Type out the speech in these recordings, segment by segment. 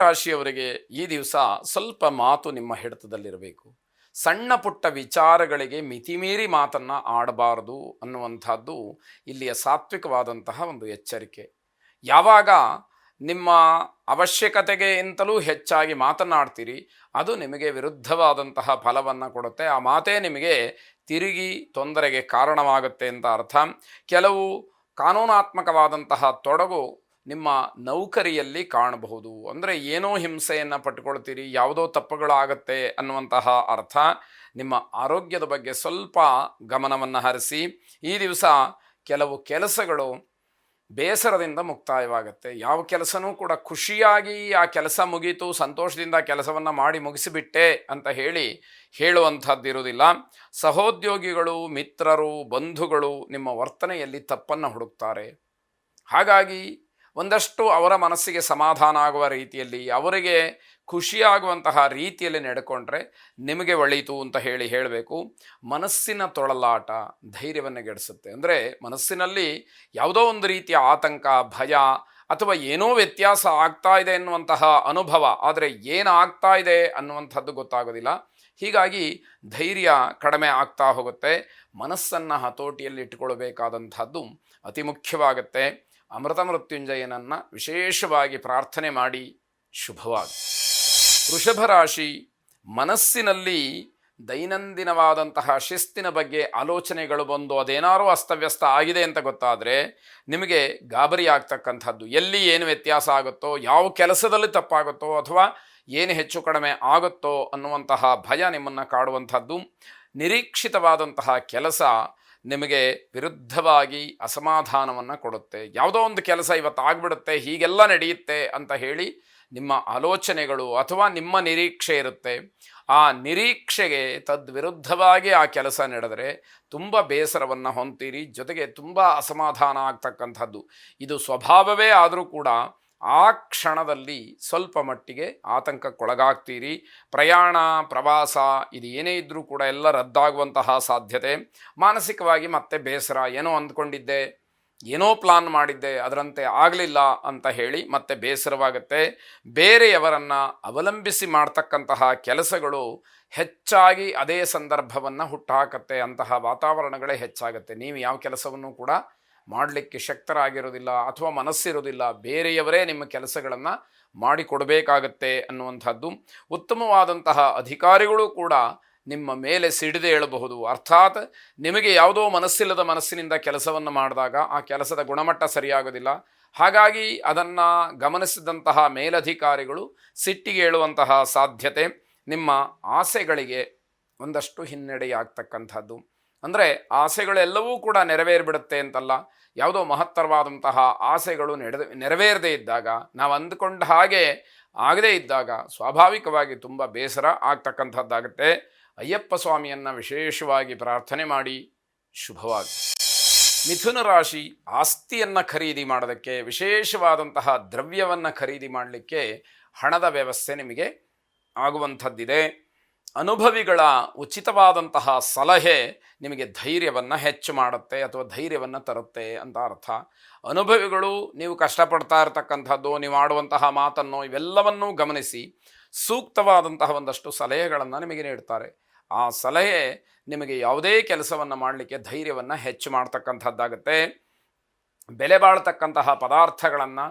ರಾಶಿಯವರಿಗೆ ಈ ದಿವಸ ಸ್ವಲ್ಪ ಮಾತು ನಿಮ್ಮ ಹಿಡಿತದಲ್ಲಿರಬೇಕು. ಸಣ್ಣ ಪುಟ್ಟ ವಿಚಾರಗಳಿಗೆ ಮಿತಿಮೀರಿ ಮಾತನ್ನು ಆಡಬಾರದು ಅನ್ನುವಂಥದ್ದು ಇಲ್ಲಿಯ ಸಾತ್ವಿಕವಾದಂತಹ ಒಂದು ಎಚ್ಚರಿಕೆ. ಯಾವಾಗ ನಿಮ್ಮ ಅವಶ್ಯಕತೆಗೆ ಇಂತಲೂ ಹೆಚ್ಚಾಗಿ ಮಾತನಾಡ್ತೀರಿ, ಅದು ನಿಮಗೆ ವಿರುದ್ಧವಾದಂತಹ ಫಲವನ್ನು ಕೊಡುತ್ತೆ. ಆ ಮಾತೇ ನಿಮಗೆ ತಿರುಗಿ ತೊಂದರೆಗೆ ಕಾರಣವಾಗುತ್ತೆ ಅಂತ ಅರ್ಥ. ಕೆಲವು ಕಾನೂನಾತ್ಮಕವಾದಂತಹ ತೊಡಗು ನಿಮ್ಮ ನೌಕರಿಯಲ್ಲಿ ಕಾಣಬಹುದು. ಅಂದರೆ ಏನೋ ಹಿಂಸೆಯನ್ನು ಪಟ್ಕೊಳ್ತೀರಿ, ಯಾವುದೋ ತಪ್ಪುಗಳಾಗತ್ತೆ ಅನ್ನುವಂತಹ ಅರ್ಥ. ನಿಮ್ಮ ಆರೋಗ್ಯದ ಬಗ್ಗೆ ಸ್ವಲ್ಪ ಗಮನವನ್ನು ಹರಿಸಿ, ಈ ದಿವಸ ಕೆಲವು ಕೆಲಸಗಳು ಬೇಸರದಿಂದ ಮುಕ್ತಾಯವಾಗುತ್ತೆ. ಯಾವ ಕೆಲಸನೂ ಕೂಡ ಖುಷಿಯಾಗಿ ಆ ಕೆಲಸ ಮುಗೀತು, ಸಂತೋಷದಿಂದ ಕೆಲಸವನ್ನು ಮಾಡಿ ಮುಗಿಸಿಬಿಟ್ಟೆ ಅಂತ ಹೇಳಿ ಹೇಳುವಂಥದ್ದಿರುವುದಿಲ್ಲ. ಸಹೋದ್ಯೋಗಿಗಳು, ಮಿತ್ರರು, ಬಂಧುಗಳು ನಿಮ್ಮ ವರ್ತನೆಯಲ್ಲಿ ತಪ್ಪನ್ನು ಹುಡುಕ್ತಾರೆ. ಹಾಗಾಗಿ ಒಂದಷ್ಟು ಅವರ ಮನಸ್ಸಿಗೆ ಸಮಾಧಾನ ಆಗುವ ರೀತಿಯಲ್ಲಿ, ಅವರಿಗೆ ಖುಷಿಯಾಗುವಂತಹ ರೀತಿಯಲ್ಲಿ ನಡ್ಕೊಂಡ್ರೆ ನಿಮಗೆ ಒಳೀತು ಅಂತ ಹೇಳಿ ಹೇಳಬೇಕು. ಮನಸ್ಸಿನ ತೊಳಲಾಟ ಧೈರ್ಯವನ್ನು ಗೆಡಿಸುತ್ತೆ ಅಂದರೆ ಮನಸ್ಸಿನಲ್ಲಿ ಯಾವುದೋ ಒಂದು ರೀತಿಯ ಆತಂಕ, ಭಯ ಅಥವಾ ಏನೋ ವ್ಯತ್ಯಾಸ ಆಗ್ತಾ ಇದೆ ಎನ್ನುವಂತಹ ಅನುಭವ, ಆದರೆ ಏನಾಗ್ತಾ ಇದೆ ಅನ್ನುವಂಥದ್ದು ಗೊತ್ತಾಗೋದಿಲ್ಲ. ಹೀಗಾಗಿ ಧೈರ್ಯ ಕಡಿಮೆ ಆಗ್ತಾ ಹೋಗುತ್ತೆ. ಮನಸ್ಸನ್ನು ಹತೋಟಿಯಲ್ಲಿ ಇಟ್ಟುಕೊಳ್ಬೇಕಾದಂಥದ್ದು ಅತಿ ಮುಖ್ಯವಾಗುತ್ತೆ. ಅಮೃತ ಮೃತ್ಯುಂಜಯನನ್ನು ವಿಶೇಷವಾಗಿ ಪ್ರಾರ್ಥನೆ ಮಾಡಿ ಶುಭವಾಗಿ. ವೃಷಭ ರಾಶಿ ಮನಸ್ಸಿನಲ್ಲಿ ದೈನಂದಿನವಾದಂತಹ ಶಿಸ್ತಿನ ಬಗ್ಗೆ ಆಲೋಚನೆಗಳು ಬಂದು ಅದೇನಾದರೂ ಅಸ್ತವ್ಯಸ್ತ ಆಗಿದೆ ಅಂತ ಗೊತ್ತಾದರೆ ನಿಮಗೆ ಗಾಬರಿ ಆಗ್ತಕ್ಕಂಥದ್ದು. ಎಲ್ಲಿ ಏನು ವ್ಯತ್ಯಾಸ ಆಗುತ್ತೋ, ಯಾವ ಕೆಲಸದಲ್ಲಿ ತಪ್ಪಾಗುತ್ತೋ ಅಥವಾ ಏನು ಹೆಚ್ಚು ಕಡಿಮೆ ಆಗುತ್ತೋ ಅನ್ನುವಂತಹ ಭಯ ನಿಮ್ಮನ್ನು ಕಾಡುವಂಥದ್ದು. ನಿರೀಕ್ಷಿತವಾದಂತಹ ಕೆಲಸ ನಿಮಗೆ ವಿರುದ್ಧವಾಗಿ ಅಸಮಾಧಾನವನ್ನು ಕೊಡುತ್ತೆ. ಯಾವುದೋ ಒಂದು ಕೆಲಸ ಇವತ್ತು ಆಗ್ಬಿಡುತ್ತೆ, ಹೀಗೆಲ್ಲ ನಡೆಯುತ್ತೆ ಅಂತ ಹೇಳಿ ನಿಮ್ಮ ಆಲೋಚನೆಗಳು ಅಥವಾ ನಿಮ್ಮ ನಿರೀಕ್ಷೆ ಇರುತ್ತೆ. ಆ ನಿರೀಕ್ಷೆಗೆ ತದ್ವಿರುದ್ಧವಾಗಿ ಆ ಕೆಲಸ ನಡೆದರೆ ತುಂಬ ಬೇಸರವನ್ನು ಹೊಂತೀರಿ ಜೊತೆಗೆ ತುಂಬ ಅಸಮಾಧಾನ ಆಗ್ತಕ್ಕಂಥದ್ದು. ಇದು ಸ್ವಭಾವವೇ ಆದರೂ ಕೂಡ ಆ ಕ್ಷಣದಲ್ಲಿ ಸ್ವಲ್ಪ ಮಟ್ಟಿಗೆ ಆತಂಕಕ್ಕೊಳಗಾಗ್ತೀರಿ. ಪ್ರಯಾಣ, ಪ್ರವಾಸ ಇದು ಏನೇ ಇದ್ದರೂ ಕೂಡ ಎಲ್ಲ ರದ್ದಾಗುವಂತಹ ಸಾಧ್ಯತೆ. ಮಾನಸಿಕವಾಗಿ ಮತ್ತೆ ಬೇಸರ, ಏನೋ ಅಂದ್ಕೊಂಡಿದ್ದೆ, ಏನೋ ಪ್ಲಾನ್ ಮಾಡಿದ್ದೆ, ಅದರಂತೆ ಆಗಲಿಲ್ಲ ಅಂತ ಹೇಳಿ ಮತ್ತೆ ಬೇಸರವಾಗುತ್ತೆ. ಬೇರೆಯವರನ್ನು ಅವಲಂಬಿಸಿ ಮಾಡ್ತಕ್ಕಂತಹ ಕೆಲಸಗಳು ಹೆಚ್ಚಾಗಿ ಅದೇ ಸಂದರ್ಭವನ್ನು ಹುಟ್ಟುಹಾಕತ್ತೆ. ಅಂತಹ ವಾತಾವರಣಗಳೇ ಹೆಚ್ಚಾಗುತ್ತೆ. ನೀವು ಯಾವ ಕೆಲಸವನ್ನು ಕೂಡ ಮಾಡಲಿಕ್ಕೆ ಶಕ್ತರಾಗಿರೋದಿಲ್ಲ ಅಥವಾ ಮನಸ್ಸಿರೋದಿಲ್ಲ ಬೇರೆಯವರೇ ನಿಮ್ಮ ಕೆಲಸಗಳನ್ನು ಮಾಡಿಕೊಡಬೇಕಾಗತ್ತೆ ಅನ್ನುವಂಥದ್ದು. ಉತ್ತಮವಾದಂತಹ ಅಧಿಕಾರಿಗಳು ಕೂಡ ನಿಮ್ಮ ಮೇಲೆ ಸಿಡಿದೆ ಹೇಳಬಹುದು. ಅರ್ಥಾತ್ ನಿಮಗೆ ಯಾವುದೋ ಮನಸ್ಸಿಲ್ಲದ ಮನಸ್ಸಿನಿಂದ ಕೆಲಸವನ್ನು ಮಾಡಿದಾಗ ಆ ಕೆಲಸದ ಗುಣಮಟ್ಟ ಸರಿಯಾಗೋದಿಲ್ಲ ಹಾಗಾಗಿ ಅದನ್ನು ಗಮನಿಸಿದಂತಹ ಮೇಲಧಿಕಾರಿಗಳು ಸಿಟ್ಟಿಗೆ ಹೇಳುವಂತಹ ಸಾಧ್ಯತೆ ನಿಮ್ಮ ಆಸೆಗಳಿಗೆ ಒಂದಷ್ಟು ಹಿನ್ನಡೆಯಾಗ್ತಕ್ಕಂಥದ್ದು. ಅಂದರೆ ಆಸೆಗಳೆಲ್ಲವೂ ಕೂಡ ನೆರವೇರಿಬಿಡುತ್ತೆ ಅಂತಲ್ಲ. ಯಾವುದೋ ಮಹತ್ತರವಾದಂತಹ ಆಸೆಗಳು ನೆರವೇರದೇ ಇದ್ದಾಗ, ನಾವು ಅಂದುಕೊಂಡ ಹಾಗೆ ಆಗದೇ ಇದ್ದಾಗ ಸ್ವಾಭಾವಿಕವಾಗಿ ತುಂಬ ಬೇಸರ ಆಗ್ತಕ್ಕಂಥದ್ದಾಗುತ್ತೆ. ಅಯ್ಯಪ್ಪ ಸ್ವಾಮಿಯನ್ನು ವಿಶೇಷವಾಗಿ ಪ್ರಾರ್ಥನೆ ಮಾಡಿ ಶುಭವಾಗಿ. ಮಿಥುನ ರಾಶಿ ಆಸ್ತಿಯನ್ನು ಖರೀದಿ ಮಾಡೋದಕ್ಕೆ, ವಿಶೇಷವಾದಂತಹ ದ್ರವ್ಯವನ್ನು ಖರೀದಿ ಮಾಡಲಿಕ್ಕೆ ಹಣದ ವ್ಯವಸ್ಥೆ ನಿಮಗೆ ಆಗುವಂಥದ್ದಿದೆ. ಅನುಭವಿಗಳ ಉಚಿತವಾದಂತಹ ಸಲಹೆ ನಿಮಗೆ ಧೈರ್ಯವನ್ನು ಹೆಚ್ಚು ಮಾಡುತ್ತೆ ಅಥವಾ ಧೈರ್ಯವನ್ನು ತರುತ್ತೆ ಅಂತ ಅರ್ಥ. ಅನುಭವಿಗಳು ನೀವು ಕಷ್ಟಪಡ್ತಾ ಇರತಕ್ಕಂಥದ್ದು, ನೀವು ಆಡುವಂತಹ ಮಾತನ್ನು ಇವೆಲ್ಲವನ್ನೂ ಗಮನಿಸಿ ಸೂಕ್ತವಾದಂತಹ ಒಂದಷ್ಟು ಸಲಹೆಗಳನ್ನು ನಿಮಗೆ ನೀಡ್ತಾರೆ. ಆ ಸಲಹೆ ನಿಮಗೆ ಯಾವುದೇ ಕೆಲಸವನ್ನು ಮಾಡಲಿಕ್ಕೆ ಧೈರ್ಯವನ್ನು ಹೆಚ್ಚು ಮಾಡ್ತಕ್ಕಂಥದ್ದಾಗುತ್ತೆ. ಬೆಲೆ ಬಾಳ್ತಕ್ಕಂತಹ ಪದಾರ್ಥಗಳನ್ನು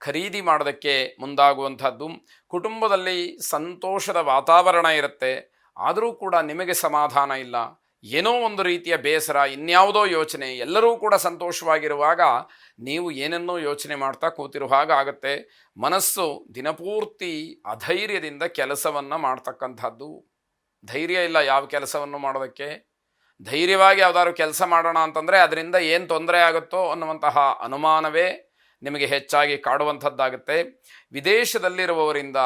ಖರೀದಿ ಮಾಡೋದಕ್ಕೆ ಮುಂದಾಗುವಂಥದ್ದು. ಕುಟುಂಬದಲ್ಲಿ ಸಂತೋಷದ ವಾತಾವರಣ ಇರುತ್ತೆ. ಆದರೂ ಕೂಡ ನಿಮಗೆ ಸಮಾಧಾನ ಇಲ್ಲ. ಏನೋ ಒಂದು ರೀತಿಯ ಬೇಸರ, ಇನ್ಯಾವುದೋ ಯೋಚನೆ, ಎಲ್ಲರೂ ಕೂಡ ಸಂತೋಷವಾಗಿರುವಾಗ ನೀವು ಏನನ್ನೋ ಯೋಚನೆ ಮಾಡ್ತಾ ಕೂತಿರೋ ಹಾಗಾಗತ್ತೆ ಮನಸ್ಸು ದಿನಪೂರ್ತಿ ಅಧೈರ್ಯದಿಂದ ಕೆಲಸವನ್ನು ಮಾಡ್ತಕ್ಕಂಥದ್ದು. ಧೈರ್ಯ ಇಲ್ಲ ಯಾವ ಕೆಲಸವನ್ನು ಮಾಡೋದಕ್ಕೆ. ಧೈರ್ಯವಾಗಿ ಯಾವುದಾದ್ರು ಕೆಲಸ ಮಾಡೋಣ ಅಂತಂದರೆ ಅದರಿಂದ ಏನು ತೊಂದರೆ ಆಗುತ್ತೋ ಅನ್ನುವಂತಹ ಅನುಮಾನವೇ ನಿಮಗೆ ಹೆಚ್ಚಾಗಿ ಕಾಡುವಂಥದ್ದಾಗುತ್ತೆ. ವಿದೇಶದಲ್ಲಿರುವವರಿಂದ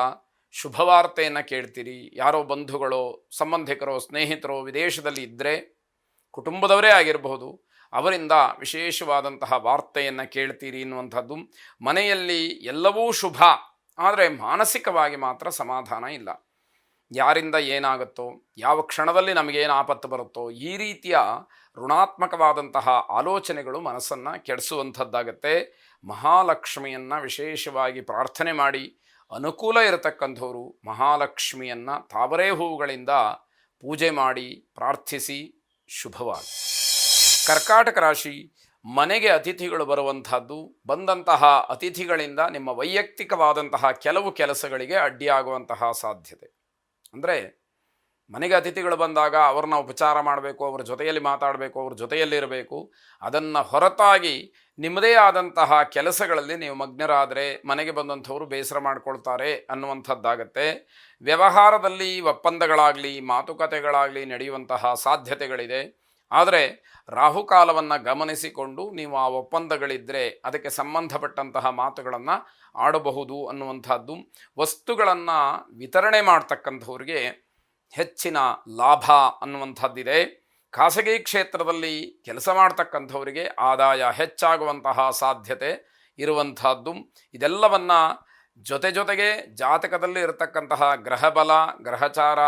ಶುಭವಾರ್ತೆಯನ್ನು ಕೇಳ್ತೀರಿ. ಯಾರೋ ಬಂಧುಗಳು, ಸಂಬಂಧಿಕರೋ, ಸ್ನೇಹಿತರೋ ವಿದೇಶದಲ್ಲಿ ಇದ್ದರೆ ಕುಟುಂಬದವರೇ ಆಗಿರಬಹುದು, ಅವರಿಂದ ವಿಶೇಷವಾದಂತಹ ವಾರ್ತೆಯನ್ನು ಕೇಳ್ತೀರಿ ಎನ್ನುವಂಥದ್ದು ಮನೆಯಲ್ಲಿ ಎಲ್ಲವೂ ಶುಭ. ಆದರೆ ಮಾನಸಿಕವಾಗಿ ಮಾತ್ರ ಸಮಾಧಾನ ಇಲ್ಲ. ಯಾರಿಂದ ಏನಾಗುತ್ತೋ, ಯಾವ ಕ್ಷಣದಲ್ಲಿ ನಮಗೇನು ಆಪತ್ತು ಬರುತ್ತೋ, ಈ ರೀತಿಯ ಋಣಾತ್ಮಕವಾದಂತಹ ಆಲೋಚನೆಗಳು ಮನಸ್ಸನ್ನು ಕೆಡಿಸುವಂಥದ್ದಾಗತ್ತೆ. ಮಹಾಲಕ್ಷ್ಮಿಯನ್ನು ವಿಶೇಷವಾಗಿ ಪ್ರಾರ್ಥನೆ ಮಾಡಿ ಅನುಕೂಲ ಇರತಕ್ಕಂಥವರು ಮಹಾಲಕ್ಷ್ಮಿಯನ್ನು ತಾವರೆ ಹೂವುಗಳಿಂದ ಪೂಜೆ ಮಾಡಿ ಪ್ರಾರ್ಥಿಸಿ ಶುಭವಾಗಿ ಕರ್ಕಾಟಕ ರಾಶಿ ಮನೆಗೆ ಅತಿಥಿಗಳು ಬರುವಂತಹದ್ದು ಬಂದಂತಹ ಅತಿಥಿಗಳಿಂದ ನಿಮ್ಮ ವೈಯಕ್ತಿಕವಾದಂತಹ ಕೆಲವು ಕೆಲಸಗಳಿಗೆ ಅಡ್ಡಿಯಾಗುವಂತಹ ಸಾಧ್ಯತೆ. ಅಂದರೆ ಮನೆಗೆ ಅತಿಥಿಗಳು ಬಂದಾಗ ಅವ್ರನ್ನ ಉಪಚಾರ ಮಾಡಬೇಕು, ಅವ್ರ ಜೊತೆಯಲ್ಲಿ ಮಾತಾಡಬೇಕು, ಅವ್ರ ಜೊತೆಯಲ್ಲಿರಬೇಕು ಅದನ್ನು ಹೊರತಾಗಿ ನಿಮ್ಮದೇ ಆದಂತಹ ಕೆಲಸಗಳಲ್ಲಿ ನೀವು ಮಗ್ನರಾದರೆ ಮನೆಗೆ ಬಂದಂಥವರು ಬೇಸರ ಮಾಡಿಕೊಳ್ತಾರೆ ಅನ್ನುವಂಥದ್ದಾಗತ್ತೆ. ವ್ಯವಹಾರದಲ್ಲಿ ಒಪ್ಪಂದಗಳಾಗಲಿ, ಮಾತುಕತೆಗಳಾಗಲಿ ನಡೆಯುವಂತಹ ಸಾಧ್ಯತೆಗಳಿದೆ. ಆದರೆ ರಾಹುಕಾಲವನ್ನು ಗಮನಿಸಿಕೊಂಡು ನೀವು ಆ ಒಪ್ಪಂದಗಳಿದ್ದರೆ ಅದಕ್ಕೆ ಸಂಬಂಧಪಟ್ಟಂತಹ ಮಾತುಗಳನ್ನು ಆಡಬಹುದು ಅನ್ನುವಂಥದ್ದು, ವಸ್ತುಗಳನ್ನು ವಿತರಣೆ ಮಾಡ್ತಕ್ಕಂಥವ್ರಿಗೆ ಹೆಚ್ಚಿನ ಲಾಭ ಅನ್ನುವಂಥದ್ದಿದೆ. ಖಾಸಗಿ ಕ್ಷೇತ್ರದಲ್ಲಿ ಕೆಲಸ ಮಾಡ್ತಕ್ಕಂಥವರಿಗೆ ಆದಾಯ ಹೆಚ್ಚಾಗುವಂತಹ ಸಾಧ್ಯತೆ ಇರುವಂತಹದ್ದು ಇದೆಲ್ಲವನ್ನ ಜೊತೆ ಜೊತೆಗೆ ಜಾತಕದಲ್ಲಿ ಇರತಕ್ಕಂತಹ ಗ್ರಹಬಲ, ಗ್ರಹಚಾರ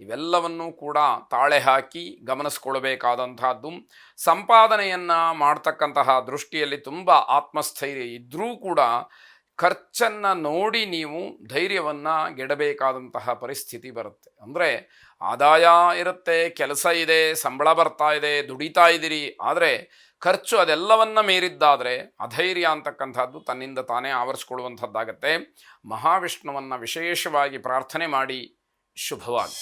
ಇವೆಲ್ಲವನ್ನೂ ಕೂಡ ತಾಳೆ ಹಾಕಿ ಗಮನಿಸ್ಕೊಳ್ಬೇಕಾದಂತಹದ್ದು ಸಂಪಾದನೆಯನ್ನು ಮಾಡ್ತಕ್ಕಂತಹ ದೃಷ್ಟಿಯಲ್ಲಿ ತುಂಬ ಆತ್ಮಸ್ಥೈರ್ಯ ಇದ್ದರೂ ಕೂಡ ಖರ್ಚನ್ನು ನೋಡಿ ನೀವು ಧೈರ್ಯವನ್ನು ಗೆಡಬೇಕಾದಂತಹ ಪರಿಸ್ಥಿತಿ ಬರುತ್ತೆ. ಅಂದರೆ ಆದಾಯ ಇರುತ್ತೆ, ಕೆಲಸ ಇದೆ, ಸಂಬಳ ಬರ್ತಾ ಇದೆ, ದುಡಿತಾ ಇದ್ದೀರಿ, ಆದರೆ ಖರ್ಚು ಅದೆಲ್ಲವನ್ನ ಮೀರಿದ್ದಾದರೆ ಅಧೈರ್ಯ ಅಂತಕ್ಕಂಥದ್ದು ತನ್ನಿಂದ ತಾನೇ ಆವರಿಸ್ಕೊಳ್ಳುವಂಥದ್ದಾಗತ್ತೆ. ಮಹಾವಿಷ್ಣುವನ್ನು ವಿಶೇಷವಾಗಿ ಪ್ರಾರ್ಥನೆ ಮಾಡಿ ಶುಭವಾಗಿ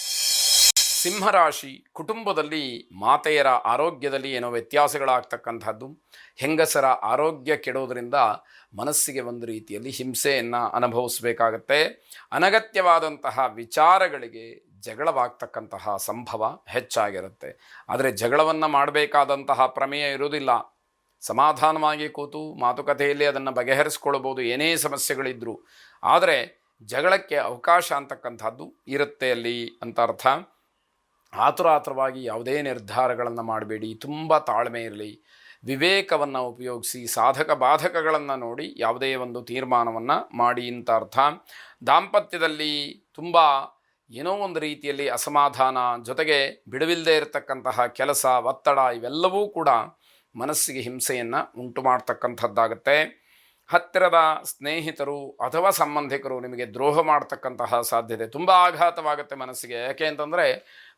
ಸಿಂಹರಾಶಿ ಕುಟುಂಬದಲ್ಲಿ ಮಾತೆಯರ ಆರೋಗ್ಯದಲ್ಲಿ ಏನೋ ವ್ಯತ್ಯಾಸಗಳಾಗ್ತಕ್ಕಂಥದ್ದು. ಹೆಂಗಸರ ಆರೋಗ್ಯ ಕೆಡೋದರಿಂದ ಮನಸ್ಸಿಗೆ ಒಂದು ರೀತಿಯಲ್ಲಿ ಹಿಂಸೆಯನ್ನು ಅನುಭವಿಸಬೇಕಾಗತ್ತೆ. ಅನಗತ್ಯವಾದಂತಹ ವಿಚಾರಗಳಿಗೆ ಜಗಳವಾಗ್ತಕ್ಕಂತಹ ಸಂಭವ ಹೆಚ್ಚಾಗಿರುತ್ತೆ. ಆದರೆ ಜಗಳವನ್ನು ಮಾಡಬೇಕಾದಂತಹ ಪ್ರಮೇಯ ಇರುವುದಿಲ್ಲ. ಸಮಾಧಾನವಾಗಿ ಕೂತು ಮಾತುಕತೆಯಲ್ಲಿ ಅದನ್ನು ಬಗೆಹರಿಸ್ಕೊಳ್ಬೋದು ಏನೇ ಸಮಸ್ಯೆಗಳಿದ್ದರೂ ಆದರೆ ಜಗಳಕ್ಕೆ ಅವಕಾಶ ಅಂತಕ್ಕಂಥದ್ದು ಇರುತ್ತೆ ಅಲ್ಲಿ ಅಂತ ಅರ್ಥ. ಆತುರ ಆತುರವಾಗಿ ಯಾವುದೇ ನಿರ್ಧಾರಗಳನ್ನು ಮಾಡಬೇಡಿ, ತುಂಬ ತಾಳ್ಮೆ ಇರಲಿ. ವಿವೇಕವನ್ನು ಉಪಯೋಗಿಸಿ ಸಾಧಕ ಬಾಧಕಗಳನ್ನು ನೋಡಿ ಯಾವುದೇ ಒಂದು ತೀರ್ಮಾನವನ್ನು ಮಾಡಿ ಅಂತ ಅರ್ಥ. ದಾಂಪತ್ಯದಲ್ಲಿ ತುಂಬ ಏನೋ ಒಂದು ರೀತಿಯಲ್ಲಿ ಅಸಮಾಧಾನ ಜೊತೆಗೆ ಬಿಡುವಿಲ್ಲದೆ ಇರತಕ್ಕಂತಹ ಕೆಲಸ, ಒತ್ತಡ ಇವೆಲ್ಲವೂ ಕೂಡ ಮನಸ್ಸಿಗೆ ಹಿಂಸೆಯನ್ನು ಉಂಟು ಮಾಡ್ತಕ್ಕಂಥದ್ದಾಗುತ್ತೆ. ಹತ್ತಿರದ ಸ್ನೇಹಿತರು ಅಥವಾ ಸಂಬಂಧಿಕರು ನಿಮಗೆ ದ್ರೋಹ ಮಾಡ್ತಕ್ಕಂತಹ ಸಾಧ್ಯತೆ ತುಂಬ ಆಘಾತವಾಗುತ್ತೆ ಮನಸ್ಸಿಗೆ. ಯಾಕೆ ಅಂತಂದರೆ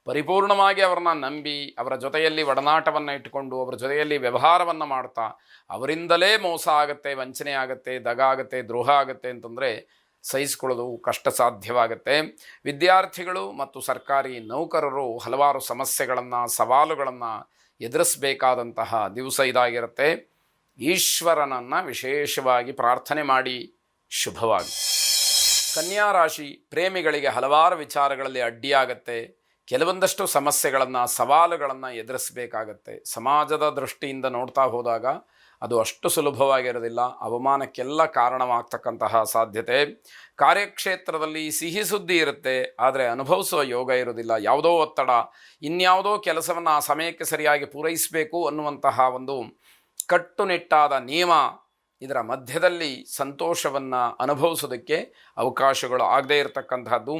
ಪರಿಪೂರ್ಣವಾಗಿ ಅವರನ್ನ ನಂಬಿ, ಅವರ ಜೊತೆಯಲ್ಲಿ ಒಡನಾಟವನ್ನು ಇಟ್ಟುಕೊಂಡು, ಅವರ ಜೊತೆಯಲ್ಲಿ ವ್ಯವಹಾರವನ್ನು ಮಾಡ್ತಾ, ಅವರಿಂದಲೇ ಮೋಸ ಆಗುತ್ತೆ, ವಂಚನೆ ಆಗುತ್ತೆ, ದಗ ಆಗುತ್ತೆ, ದ್ರೋಹ ಆಗುತ್ತೆ ಅಂತಂದರೆ ಸಹಿಸಿಕೊಳ್ಳೋದು ಕಷ್ಟ ಸಾಧ್ಯವಾಗುತ್ತೆ ವಿದ್ಯಾರ್ಥಿಗಳು ಮತ್ತು ಸರ್ಕಾರಿ ನೌಕರರು ಹಲವಾರು ಸಮಸ್ಯೆಗಳನ್ನು, ಸವಾಲುಗಳನ್ನು ಎದುರಿಸಬೇಕಾದಂತಹ ದಿವಸ ಇದಾಗಿರುತ್ತೆ. ಈಶ್ವರನನ್ನು ವಿಶೇಷವಾಗಿ ಪ್ರಾರ್ಥನೆ ಮಾಡಿ ಶುಭವಾಗಿ ಕನ್ಯಾ ರಾಶಿ ಪ್ರೇಮಿಗಳಿಗೆ ಹಲವಾರು ವಿಚಾರಗಳಲ್ಲಿ ಅಡ್ಡಿಯಾಗತ್ತೆ. ಕೆಲವೊಂದಷ್ಟು ಸಮಸ್ಯೆಗಳನ್ನು, ಸವಾಲುಗಳನ್ನು ಎದುರಿಸಬೇಕಾಗತ್ತೆ. ಸಮಾಜದ ದೃಷ್ಟಿಯಿಂದ ನೋಡ್ತಾ ಹೋದಾಗ ಅದು ಅಷ್ಟು ಸುಲಭವಾಗಿರೋದಿಲ್ಲ. ಅವಮಾನಕ್ಕೆಲ್ಲ ಕಾರಣವಾಗ್ತಕ್ಕಂತಹ ಸಾಧ್ಯತೆ. ಕಾರ್ಯಕ್ಷೇತ್ರದಲ್ಲಿ ಸಿಹಿ ಸುದ್ದಿ ಇರುತ್ತೆ, ಆದರೆ ಅನುಭವಿಸುವ ಯೋಗ ಇರೋದಿಲ್ಲ. ಯಾವುದೋ ಒತ್ತಡ, ಇನ್ಯಾವುದೋ ಕೆಲಸವನ್ನು ಆ ಸಮಯಕ್ಕೆ ಸರಿಯಾಗಿ ಪೂರೈಸಬೇಕು ಅನ್ನುವಂತಹ ಒಂದು ಕಟ್ಟುನಿಟ್ಟಾದ ನಿಯಮ ಇದರ ಮಧ್ಯದಲ್ಲಿ ಸಂತೋಷವನ್ನು ಅನುಭವಿಸೋದಕ್ಕೆ ಅವಕಾಶಗಳು ಆಗದೇ ಇರತಕ್ಕಂತಹದ್ದು,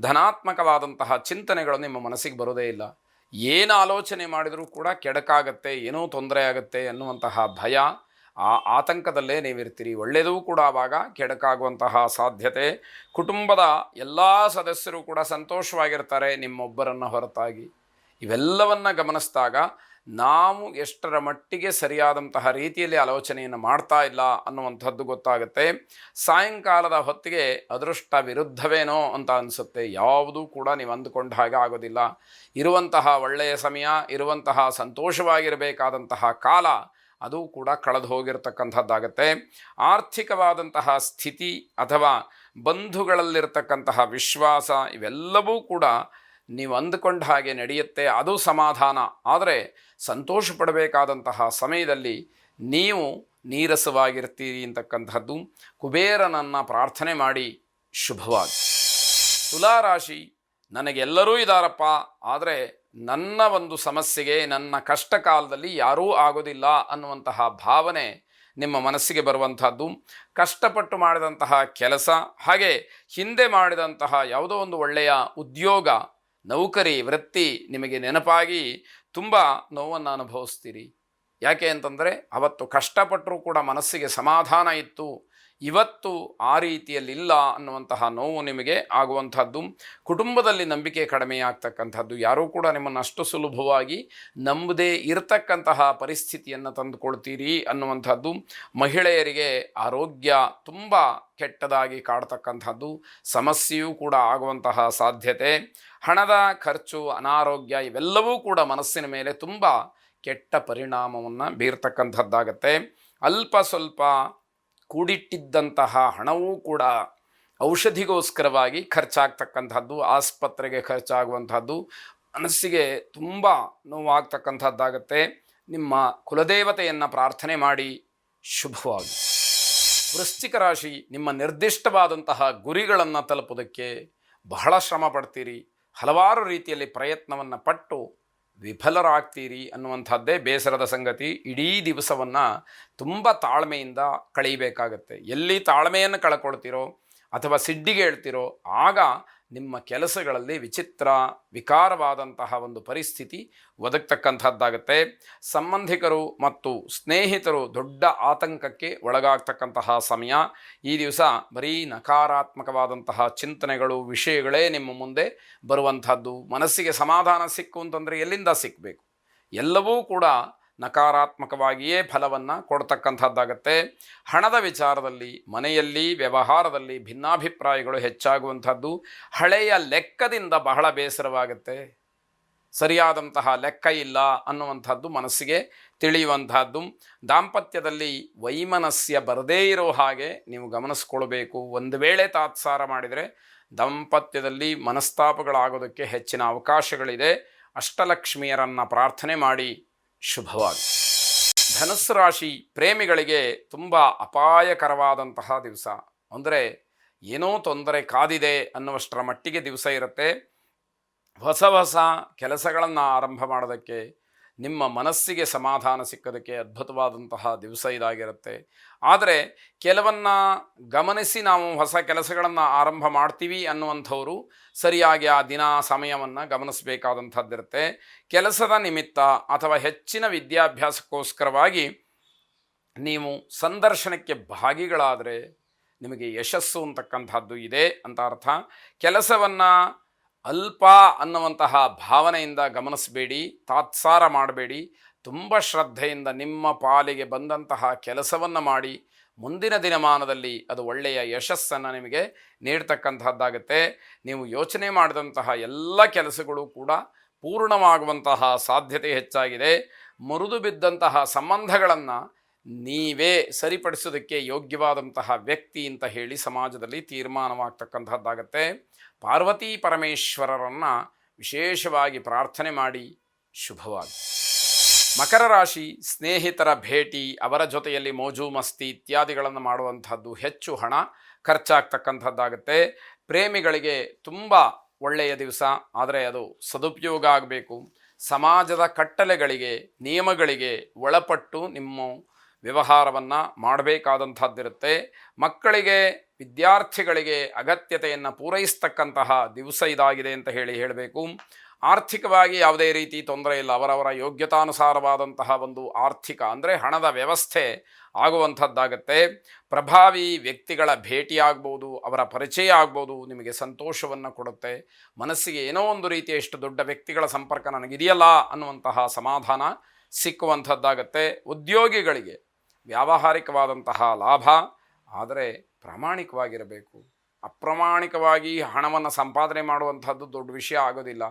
ಧನಾತ್ಮಕವಾದಂತಹ ಚಿಂತನೆಗಳು ನಿಮ್ಮ ಮನಸ್ಸಿಗೆ ಬರೋದೇ ಇಲ್ಲ. ಏನು ಆಲೋಚನೆ ಮಾಡಿದರೂ ಕೂಡ ಕೆಡಕಾಗತ್ತೆ, ಏನೋ ತೊಂದರೆ ಆಗುತ್ತೆ ಅನ್ನುವಂತಹ ಭಯ, ಆ ಆತಂಕದಲ್ಲೇ ನೀವಿರ್ತೀರಿ. ಒಳ್ಳೆಯದೂ ಕೂಡ ಆವಾಗ ಕೆಡಕಾಗುವಂತಹ ಸಾಧ್ಯತೆ. ಕುಟುಂಬದ ಎಲ್ಲ ಸದಸ್ಯರು ಕೂಡ ಸಂತೋಷವಾಗಿರ್ತಾರೆ ನಿಮ್ಮೊಬ್ಬರನ್ನು ಹೊರತಾಗಿ. ಇವೆಲ್ಲವನ್ನು ಗಮನಿಸಿದಾಗ ನಾವು ಎಷ್ಟರ ಮಟ್ಟಿಗೆ ಸರಿಯಾದಂತಹ ರೀತಿಯಲ್ಲಿ ಆಲೋಚನೆಯನ್ನು ಮಾಡ್ತಾ ಇಲ್ಲ ಅನ್ನುವಂಥದ್ದು ಗೊತ್ತಾಗುತ್ತೆ. ಸಾಯಂಕಾಲದ ಹೊತ್ತಿಗೆ ಅದೃಷ್ಟ ವಿರುದ್ಧವೇನೋ ಅಂತ ಅನಿಸುತ್ತೆ. ಯಾವುದೂ ಕೂಡ ನೀವು ಅಂದುಕೊಂಡ ಹಾಗೆ ಆಗೋದಿಲ್ಲ. ಇರುವಂತಹ ಒಳ್ಳೆಯ ಸಮಯ, ಇರುವಂತಹ ಸಂತೋಷವಾಗಿರಬೇಕಾದಂತಹ ಕಾಲ ಅದು ಕೂಡ ಕಳೆದು ಹೋಗಿರ್ತಕ್ಕಂಥದ್ದಾಗತ್ತೆ. ಆರ್ಥಿಕವಾದಂತಹ ಸ್ಥಿತಿ ಅಥವಾ ಬಂಧುಗಳಲ್ಲಿರ್ತಕ್ಕಂತಹ ವಿಶ್ವಾಸ ಇವೆಲ್ಲವೂ ಕೂಡ ನೀವು ಅಂದುಕೊಂಡ ಹಾಗೆ ನಡೆಯುತ್ತೆ, ಅದು ಸಮಾಧಾನ. ಆದರೆ ಸಂತೋಷ ಪಡಬೇಕಾದಂತಹ ಸಮಯದಲ್ಲಿ ನೀವು ನೀರಸವಾಗಿರ್ತೀರಿ ಅಂತಕ್ಕಂಥದ್ದು. ಕುಬೇರನನ್ನು ಪ್ರಾರ್ಥನೆ ಮಾಡಿ ಶುಭವಾಗಿ ತುಲಾರಾಶಿ, ನನಗೆಲ್ಲರೂ ಇದ್ದಾರಪ್ಪ ಆದರೆ ನನ್ನ ಒಂದು ಸಮಸ್ಯೆಗೆ, ನನ್ನ ಕಷ್ಟ ಕಾಲದಲ್ಲಿ ಯಾರೂ ಆಗೋದಿಲ್ಲ ಅನ್ನುವಂತಹ ಭಾವನೆ ನಿಮ್ಮ ಮನಸ್ಸಿಗೆ ಬರುವಂಥದ್ದು. ಕಷ್ಟಪಟ್ಟು ಮಾಡಿದಂತಹ ಕೆಲಸ, ಹಾಗೆ ಹಿಂದೆ ಮಾಡಿದಂತಹ ಯಾವುದೋ ಒಂದು ಒಳ್ಳೆಯ ಉದ್ಯೋಗ ನೌಕರಿ, ವೃತ್ತಿ ನಿಮಗೆ ನೆನಪಾಗಿ ತುಂಬ ನೋವನ್ನು ಅನುಭವಿಸ್ತೀರಿ. ಯಾಕೆ ಅಂತಂದರೆ ಅವತ್ತು ಕಷ್ಟಪಟ್ಟರೂ ಕೂಡ ಮನಸ್ಸಿಗೆ ಸಮಾಧಾನ ಇತ್ತು. ಇವತ್ತು ಆ ರೀತಿಯಲ್ಲಿಲ್ಲ ಅನ್ನುವಂತಹ ನೋವು ನಿಮಗೆ ಆಗುವಂಥದ್ದು. ಕುಟುಂಬದಲ್ಲಿ ನಂಬಿಕೆ ಕಡಿಮೆ ಆಗ್ತಕ್ಕಂಥದ್ದು. ಯಾರೂ ಕೂಡ ನಿಮ್ಮನ್ನು ಅಷ್ಟು ಸುಲಭವಾಗಿ ನಂಬದೇ ಇರತಕ್ಕಂತಹ ಪರಿಸ್ಥಿತಿಯನ್ನು ತಂದುಕೊಳ್ತೀರಿ ಅನ್ನುವಂಥದ್ದು. ಮಹಿಳೆಯರಿಗೆ ಆರೋಗ್ಯ ತುಂಬ ಕೆಟ್ಟದಾಗಿ ಕಾಡ್ತಕ್ಕಂಥದ್ದು. ಸಮಸ್ಯೆಯೂ ಕೂಡ ಆಗುವಂತಹ ಸಾಧ್ಯತೆ. ಹಣದ ಖರ್ಚು, ಅನಾರೋಗ್ಯ ಇವೆಲ್ಲವೂ ಕೂಡ ಮನಸ್ಸಿನ ಮೇಲೆ ತುಂಬ ಕೆಟ್ಟ ಪರಿಣಾಮವನ್ನು ಬೀರ್ತಕ್ಕಂಥದ್ದಾಗತ್ತೆ. ಅಲ್ಪ ಸ್ವಲ್ಪ ಕೂಡಿಟ್ಟಿದ್ದಂತಹ ಹಣವೂ ಕೂಡ ಔಷಧಿಗೋಸ್ಕರವಾಗಿ ಖರ್ಚಾಗ್ತಕ್ಕಂಥದ್ದು, ಆಸ್ಪತ್ರೆಗೆ ಖರ್ಚಾಗುವಂಥದ್ದು, ಮನಸ್ಸಿಗೆ ತುಂಬ ನೋವಾಗ್ತಕ್ಕಂಥದ್ದಾಗತ್ತೆ. ನಿಮ್ಮ ಕುಲದೇವತೆಯನ್ನು ಪ್ರಾರ್ಥನೆ ಮಾಡಿ ಶುಭವಾಗಿ. ವೃಶ್ಚಿಕ ರಾಶಿ, ನಿಮ್ಮ ನಿರ್ದಿಷ್ಟವಾದಂತಹ ಗುರಿಗಳನ್ನು ತಲುಪೋದಕ್ಕೆ ಬಹಳ ಶ್ರಮ ಪಡ್ತೀರಿ. ಹಲವಾರು ರೀತಿಯಲ್ಲಿ ಪ್ರಯತ್ನವನ್ನು ಪಟ್ಟು ವಿಫಲರಾಗ್ತೀರಿ ಅನ್ನುವಂಥದ್ದೇ ಬೇಸರದ ಸಂಗತಿ. ಇಡೀ ದಿವಸವನ್ನು ತುಂಬ ತಾಳ್ಮೆಯಿಂದ ಕಳೀಬೇಕಾಗತ್ತೆ ಎಲ್ಲಿ ತಾಳ್ಮೆಯನ್ನು ಕಳ್ಕೊಳ್ತೀರೋ ಅಥವಾ ಸಿಡ್ಡಿಗೆ ಹೇಳ್ತಿರೋ, ಆಗ ನಿಮ್ಮ ಕೆಲಸಗಳಲ್ಲಿ ವಿಚಿತ್ರ, ವಿಕಾರವಾದಂತಹ ಒಂದು ಪರಿಸ್ಥಿತಿ ಒದಗ್ತಕ್ಕಂಥದ್ದಾಗುತ್ತೆ. ಸಂಬಂಧಿಕರು ಮತ್ತು ಸ್ನೇಹಿತರು ದೊಡ್ಡ ಆತಂಕಕ್ಕೆ ಒಳಗಾಗ್ತಕ್ಕಂತಹ ಸಮಯ. ಈ ದಿವಸ ಬರೀ ನಕಾರಾತ್ಮಕವಾದಂತಹ ಚಿಂತನೆಗಳು, ವಿಷಯಗಳೇ ನಿಮ್ಮ ಮುಂದೆ ಬರುವಂಥದ್ದು. ಮನಸ್ಸಿಗೆ ಸಮಾಧಾನ ಸಿಕ್ಕು ಅಂತಂದರೆ ಎಲ್ಲಿಂದ ಸಿಕ್ಕಬೇಕು ಎಲ್ಲವೂ ಕೂಡ ನಕಾರಾತ್ಮಕವಾಗಿಯೇ ಫಲವನ್ನು ಕೊಡ್ತಕ್ಕಂಥದ್ದಾಗತ್ತೆ. ಹಣದ ವಿಚಾರದಲ್ಲಿ, ಮನೆಯಲ್ಲಿ, ವ್ಯವಹಾರದಲ್ಲಿ ಭಿನ್ನಾಭಿಪ್ರಾಯಗಳು ಹೆಚ್ಚಾಗುವಂಥದ್ದು ಹಳೆಯ ಲೆಕ್ಕದಿಂದ ಬಹಳ ಬೇಸರವಾಗುತ್ತೆ. ಸರಿಯಾದಂತಹ ಲೆಕ್ಕ ಇಲ್ಲ ಅನ್ನುವಂಥದ್ದು ಮನಸ್ಸಿಗೆ ತಿಳಿಯುವಂಥದ್ದು. ದಾಂಪತ್ಯದಲ್ಲಿ ವೈಮನಸ್ಯ ಬರದೇ ಇರೋ ಹಾಗೆ ನೀವು ಗಮನಿಸ್ಕೊಳ್ಬೇಕು. ಒಂದು ವೇಳೆ ತಾತ್ಸಾರ ಮಾಡಿದರೆ ದಾಂಪತ್ಯದಲ್ಲಿ ಮನಸ್ತಾಪಗಳಾಗೋದಕ್ಕೆ ಹೆಚ್ಚಿನ ಅವಕಾಶಗಳಿದೆ. ಅಷ್ಟಲಕ್ಷ್ಮಿಯರನ್ನು ಪ್ರಾರ್ಥನೆ ಮಾಡಿ. ಶುಭವಾಗಿ. ಧನುಸ್ಸು ರಾಶಿ ಪ್ರೇಮಿಗಳಿಗೆ ತುಂಬ ಅಪಾಯಕರವಾದಂತಹ ದಿವಸ. ಅಂದರೆ ಏನೋ ತೊಂದರೆ ಕಾದಿದೆ ಅನ್ನುವಷ್ಟರ ಮಟ್ಟಿಗೆ ದಿವಸ ಇರುತ್ತೆ. ಹೊಸ ಹೊಸ ಕೆಲಸಗಳನ್ನು ಆರಂಭ ಮಾಡೋದಕ್ಕೆ ನಿಮ್ಮ ಮನಸ್ಸಿಗೆ ಸಮಾಧಾನ ಸಿಕ್ಕೋದಕ್ಕೆ ಅದ್ಭುತವಾದಂತಹ ದಿವಸ ಇದಾಗಿರುತ್ತೆ. ಆದರೆ ಕೆಲವನ್ನ ಗಮನಿಸಿ ನಾವು ಹೊಸ ಕೆಲಸಗಳನ್ನು ಆರಂಭ ಮಾಡ್ತೀವಿ ಅನ್ನುವಂಥವರು ಸರಿಯಾಗಿ ಆ ದಿನ ಸಮಯವನ್ನು ಗಮನಿಸಬೇಕಾದಂಥದ್ದಿರುತ್ತೆ. ಕೆಲಸದ ನಿಮಿತ್ತ ಅಥವಾ ಹೆಚ್ಚಿನ ವಿದ್ಯಾಭ್ಯಾಸಕ್ಕೋಸ್ಕರವಾಗಿ ನೀವು ಸಂದರ್ಶನಕ್ಕೆ ಭಾಗಿಗಳಾದರೆ ನಿಮಗೆ ಯಶಸ್ಸು ಅಂತಕ್ಕಂಥದ್ದು ಇದೆ ಅಂತ ಅರ್ಥ. ಕೆಲಸವನ್ನು ಅಲ್ಪ ಅನ್ನುವಂತಹ ಭಾವನೆಯಿಂದ ಗಮನಿಸಬೇಡಿ, ತಾತ್ಸಾರ ಮಾಡಬೇಡಿ, ತುಂಬ ಶ್ರದ್ಧೆಯಿಂದ ನಿಮ್ಮ ಪಾಲಿಗೆ ಬಂದಂತಹ ಕೆಲಸವನ್ನು ಮಾಡಿ, ಮುಂದಿನ ದಿನಮಾನದಲ್ಲಿ ಅದು ಒಳ್ಳೆಯ ಯಶಸ್ಸನ್ನು ನಿಮಗೆ ನೀಡ್ತಕ್ಕಂತಹದ್ದಾಗುತ್ತೆ. ನೀವು ಯೋಚನೆ ಮಾಡಿದಂತಹ ಎಲ್ಲ ಕೆಲಸಗಳು ಕೂಡ ಪೂರ್ಣವಾಗುವಂತಹ ಸಾಧ್ಯತೆ ಹೆಚ್ಚಾಗಿದೆ. ಮುರಿದು ಬಿದ್ದಂತಹ ಸಂಬಂಧಗಳನ್ನು ನೀವೇ ಸರಿಪಡಿಸೋದಕ್ಕೆ ಯೋಗ್ಯವಾದಂತಹ ವ್ಯಕ್ತಿ ಅಂತ ಹೇಳಿ ಸಮಾಜದಲ್ಲಿ ತೀರ್ಮಾನವಾಗ್ತಕ್ಕಂಥದ್ದಾಗತ್ತೆ ಪಾರ್ವತಿ ಪರಮೇಶ್ವರರನ್ನು ವಿಶೇಷವಾಗಿ ಪ್ರಾರ್ಥನೆ ಮಾಡಿ ಶುಭವಾಗಿ ಮಕರ ರಾಶಿ, ಸ್ನೇಹಿತರ ಭೇಟಿ, ಅವರ ಜೊತೆಯಲ್ಲಿ ಮೋಜು, ಮಸ್ತಿ ಇತ್ಯಾದಿಗಳನ್ನು ಮಾಡುವಂಥದ್ದು ಹೆಚ್ಚು ಹಣ ಖರ್ಚಾಗ್ತಕ್ಕಂಥದ್ದಾಗುತ್ತೆ. ಪ್ರೇಮಿಗಳಿಗೆ ತುಂಬ ಒಳ್ಳೆಯ ದಿವಸ, ಆದರೆ ಅದು ಸದುಪಯೋಗ ಆಗಬೇಕು. ಸಮಾಜದ ಕಟ್ಟಲೆಗಳಿಗೆ, ನಿಯಮಗಳಿಗೆ ಒಳಪಟ್ಟು ನಿಮ್ಮ ವ್ಯವಹಾರವನ್ನು ಮಾಡಬೇಕಾದಂಥದ್ದಿರುತ್ತೆ. ಮಕ್ಕಳಿಗೆ ವಿದ್ಯಾರ್ಥಿಗಳಿಗೆ ಅಗತ್ಯತೆಯನ್ನು ಪೂರೈಸ್ತಕ್ಕಂತಹ ದಿವಸ ಇದಾಗಿದೆ ಅಂತ ಹೇಳಿ ಹೇಳಬೇಕು. ಆರ್ಥಿಕವಾಗಿ ಯಾವುದೇ ರೀತಿ ತೊಂದರೆ ಇಲ್ಲ. ಅವರವರ ಯೋಗ್ಯತಾನುಸಾರವಾದಂತಹ ಒಂದು ಆರ್ಥಿಕ ಅಂದರೆ ಹಣದ ವ್ಯವಸ್ಥೆ ಆಗುವಂಥದ್ದಾಗತ್ತೆ. ಪ್ರಭಾವಿ ವ್ಯಕ್ತಿಗಳ ಭೇಟಿ ಆಗ್ಬೋದು ಅವರ ಪರಿಚಯ ಆಗ್ಬೋದು ನಿಮಗೆ ಸಂತೋಷವನ್ನು ಕೊಡುತ್ತೆ. ಮನಸ್ಸಿಗೆ ಏನೋ ಒಂದು ರೀತಿಯ ಎಷ್ಟು ದೊಡ್ಡ ವ್ಯಕ್ತಿಗಳ ಸಂಪರ್ಕ ನನಗಿದೆಯಲ್ಲ ಅನ್ನುವಂತಹ ಸಮಾಧಾನ ಸಿಕ್ಕುವಂಥದ್ದಾಗತ್ತೆ. ಉದ್ಯೋಗಿಗಳಿಗೆ ವ್ಯಾವಹಾರಿಕವಾದಂತಹ ಲಾಭ, ಆದರೆ ಪ್ರಾಮಾಣಿಕವಾಗಿರಬೇಕು. ಅಪ್ರಾಮಾಣಿಕವಾಗಿ ಹಣವನ್ನು ಸಂಪಾದನೆ ಮಾಡುವಂಥದ್ದು ದೊಡ್ಡ ವಿಷಯ ಆಗೋದಿಲ್ಲ.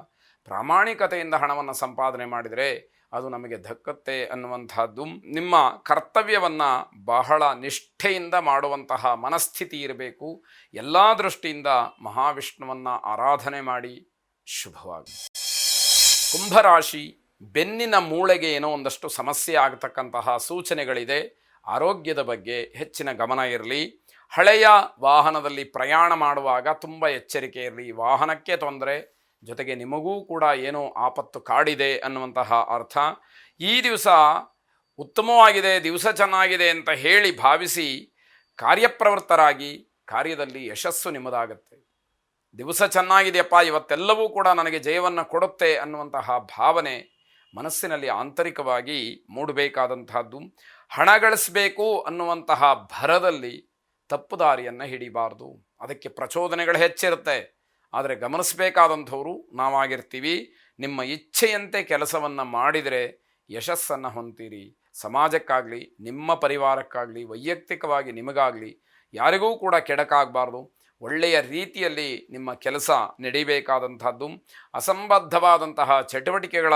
ಪ್ರಾಮಾಣಿಕತೆಯಿಂದ ಹಣವನ್ನು ಸಂಪಾದನೆ ಮಾಡಿದರೆ ಅದು ನಮಗೆ ಧಕ್ಕತ್ತೆ ಅನ್ನುವಂಥದ್ದು ನಿಮ್ಮ ಕರ್ತವ್ಯವನ್ನು ಬಹಳ ನಿಷ್ಠೆಯಿಂದ ಮಾಡುವಂತಹ ಮನಸ್ಥಿತಿ ಇರಬೇಕು. ಎಲ್ಲ ದೃಷ್ಟಿಯಿಂದ ಮಹಾವಿಷ್ಣುವನ್ನು ಆರಾಧನೆ ಮಾಡಿ. ಶುಭವಾಗಿ ಕುಂಭರಾಶಿ ಬೆನ್ನಿನ ಮೂಳೆಗೆ ಏನೋ ಒಂದಷ್ಟು ಸಮಸ್ಯೆ ಆಗತಕ್ಕಂತಹ ಸೂಚನೆಗಳಿದೆ. ಆರೋಗ್ಯದ ಬಗ್ಗೆ ಹೆಚ್ಚಿನ ಗಮನ ಇರಲಿ. ಹಳೆಯ ವಾಹನದಲ್ಲಿ ಪ್ರಯಾಣ ಮಾಡುವಾಗ ತುಂಬ ಎಚ್ಚರಿಕೆ ಇರಲಿ. ವಾಹನಕ್ಕೆ ತೊಂದರೆ, ಜೊತೆಗೆ ನಿಮಗೂ ಕೂಡ ಏನೋ ಆಪತ್ತು ಕಾಡಿದೆ ಅನ್ನುವಂತಹ ಅರ್ಥ. ಈ ದಿವಸ ಉತ್ತಮವಾಗಿದೆ, ದಿವಸ ಚೆನ್ನಾಗಿದೆ ಅಂತ ಹೇಳಿ ಭಾವಿಸಿ ಕಾರ್ಯಪ್ರವೃತ್ತರಾಗಿ ಕಾರ್ಯದಲ್ಲಿ ಯಶಸ್ಸು ನಿಮ್ಮದಾಗತ್ತೆ. ದಿವಸ ಚೆನ್ನಾಗಿದೆಯಪ್ಪ, ಇವತ್ತೆಲ್ಲವೂ ಕೂಡ ನನಗೆ ಜಯವನ್ನು ಕೊಡುತ್ತೆ ಅನ್ನುವಂತಹ ಭಾವನೆ ಮನಸ್ಸಿನಲ್ಲಿ ಆಂತರಿಕವಾಗಿ ಮೂಡಬೇಕಾದಂತಹದ್ದು ಹಣ ಗಳಿಸಬೇಕು ಅನ್ನುವಂತಹ ಭರದಲ್ಲಿ ತಪ್ಪು ದಾರಿಯನ್ನು ಹಿಡಿಬಾರ್ದು. ಅದಕ್ಕೆ ಪ್ರಚೋದನೆಗಳು ಹೆಚ್ಚಿರುತ್ತೆ. ಆದರೆ ಗಮನಿಸಬೇಕಾದಂಥವ್ರು ನಾವಾಗಿರ್ತೀವಿ. ನಿಮ್ಮ ಇಚ್ಛೆಯಂತೆ ಕೆಲಸವನ್ನು ಮಾಡಿದರೆ ಯಶಸ್ಸನ್ನು ಹೊಂತೀರಿ ಸಮಾಜಕ್ಕಾಗಲಿ, ನಿಮ್ಮ ಪರಿವಾರಕ್ಕಾಗಲಿ, ವೈಯಕ್ತಿಕವಾಗಿ ನಿಮಗಾಗಲಿ ಯಾರಿಗೂ ಕೂಡ ಕೆಡಕಾಗಬಾರ್ದು. ಒಳ್ಳೆಯ ರೀತಿಯಲ್ಲಿ ನಿಮ್ಮ ಕೆಲಸ ನಡಿಬೇಕಾದಂಥದ್ದು. ಅಸಂಬದ್ಧವಾದಂತಹ ಚಟುವಟಿಕೆಗಳ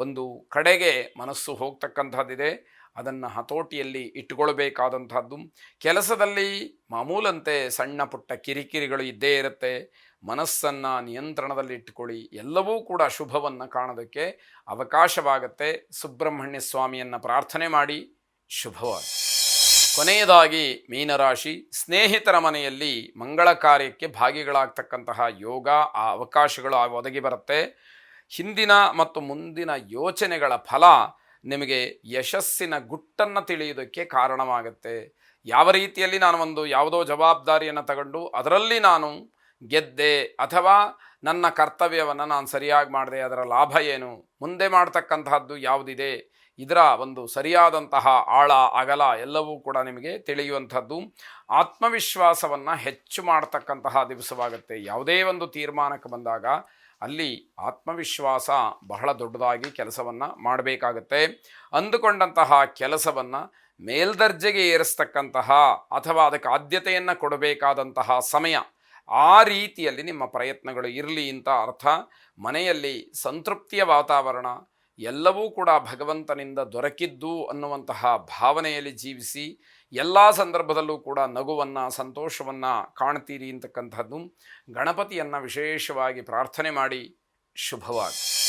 ಒಂದು ಕಡೆಗೆ ಮನಸ್ಸು ಹೋಗ್ತಕ್ಕಂಥದ್ದಿದೆ. ಅದನ್ನು ಹತೋಟಿಯಲ್ಲಿ ಇಟ್ಟುಕೊಳ್ಬೇಕಾದಂಥದ್ದು. ಕೆಲಸದಲ್ಲಿ ಮಾಮೂಲಂತೆ ಸಣ್ಣ ಪುಟ್ಟ ಕಿರಿಕಿರಿಗಳು ಇದ್ದೇ ಇರುತ್ತೆ. ಮನಸ್ಸನ್ನು ನಿಯಂತ್ರಣದಲ್ಲಿ ಇಟ್ಟುಕೊಳ್ಳಿ. ಎಲ್ಲವೂ ಕೂಡ ಶುಭವನ್ನು ಕಾಣೋದಕ್ಕೆ ಅವಕಾಶವಾಗುತ್ತೆ. ಸುಬ್ರಹ್ಮಣ್ಯ ಸ್ವಾಮಿಯನ್ನು ಪ್ರಾರ್ಥನೆ ಮಾಡಿ ಶುಭವಾಗಿ ಕೊನೆಯದಾಗಿ ಮೀನರಾಶಿ. ಸ್ನೇಹಿತರ ಮನೆಯಲ್ಲಿ ಮಂಗಳ ಕಾರ್ಯಕ್ಕೆ ಭಾಗಿಗಳಾಗ್ತಕ್ಕಂತಹ ಯೋಗ ಆ ಅವಕಾಶಗಳು ಒದಗಿ ಬರುತ್ತೆ. ಹಿಂದಿನ ಮತ್ತು ಮುಂದಿನ ಯೋಚನೆಗಳ ಫಲ ನಿಮಗೆ ಯಶಸ್ಸಿನ ಗುಟ್ಟನ್ನು ತಿಳಿಯುವುದಕ್ಕೆ ಕಾರಣವಾಗುತ್ತೆ. ಯಾವ ರೀತಿಯಲ್ಲಿ ನಾನು ಒಂದು ಯಾವುದೋ ಜವಾಬ್ದಾರಿಯನ್ನು ತಗೊಂಡು ಅದರಲ್ಲಿ ನಾನು ಗೆದ್ದೆ ಅಥವಾ ನನ್ನ ಕರ್ತವ್ಯವನ್ನು ನಾನು ಸರಿಯಾಗಿ ಮಾಡಿದೆ, ಅದರ ಲಾಭ ಏನು? ಮುಂದೆ ಮಾಡ್ತಕ್ಕಂತಹದ್ದು ಯಾವುದಿದೆ? ಇದರ ಒಂದು ಸರಿಯಾದಂತಹ ಆಳ, ಅಗಲ ಎಲ್ಲವೂ ಕೂಡ ನಿಮಗೆ ತಿಳಿಯುವಂಥದ್ದು. ಆತ್ಮವಿಶ್ವಾಸವನ್ನು ಹೆಚ್ಚು ಮಾಡ್ತಕ್ಕಂತಹ ದಿವಸವಾಗುತ್ತೆ. ಯಾವುದೇ ಒಂದು ತೀರ್ಮಾನಕ್ಕೆ ಬಂದಾಗ ಅಲ್ಲಿ ಆತ್ಮವಿಶ್ವಾಸ ಬಹಳ ದೊಡ್ಡದಾಗಿ ಕೆಲಸವನ್ನು ಮಾಡಬೇಕಾಗತ್ತೆ. ಅಂದುಕೊಂಡಂತಹ ಕೆಲಸವನ್ನು ಮೇಲ್ದರ್ಜೆಗೆ ಏರಿಸ್ತಕ್ಕಂತಹ ಅಥವಾ ಅದಕ್ಕೆ ಆದ್ಯತೆಯನ್ನು ಕೊಡಬೇಕಾದಂತಹ ಸಮಯ ಆ ರೀತಿಯಲ್ಲಿ ನಿಮ್ಮ ಪ್ರಯತ್ನಗಳು ಇರಲಿ ಅಂತ ಅರ್ಥ. ಮನೆಯಲ್ಲಿ ಸಂತೃಪ್ತಿಯ ವಾತಾವರಣ ಎಲ್ಲವೂ ಕೂಡ ಭಗವಂತನಿಂದ ದೊರಕಿದ್ದು ಅನ್ನುವಂತಹ ಭಾವನೆಯಲ್ಲಿ ಜೀವಿಸಿ ಎಲ್ಲ ಸಂದರ್ಭದಲ್ಲೂ ಕೂಡ ನಗುವನ್ನು, ಸಂತೋಷವನ್ನು ಕಾಣ್ತೀರಿ ಅಂತಕ್ಕಂಥದ್ದು. ಗಣಪತಿಯನ್ನು ವಿಶೇಷವಾಗಿ ಪ್ರಾರ್ಥನೆ ಮಾಡಿ ಶುಭವಾಗಿ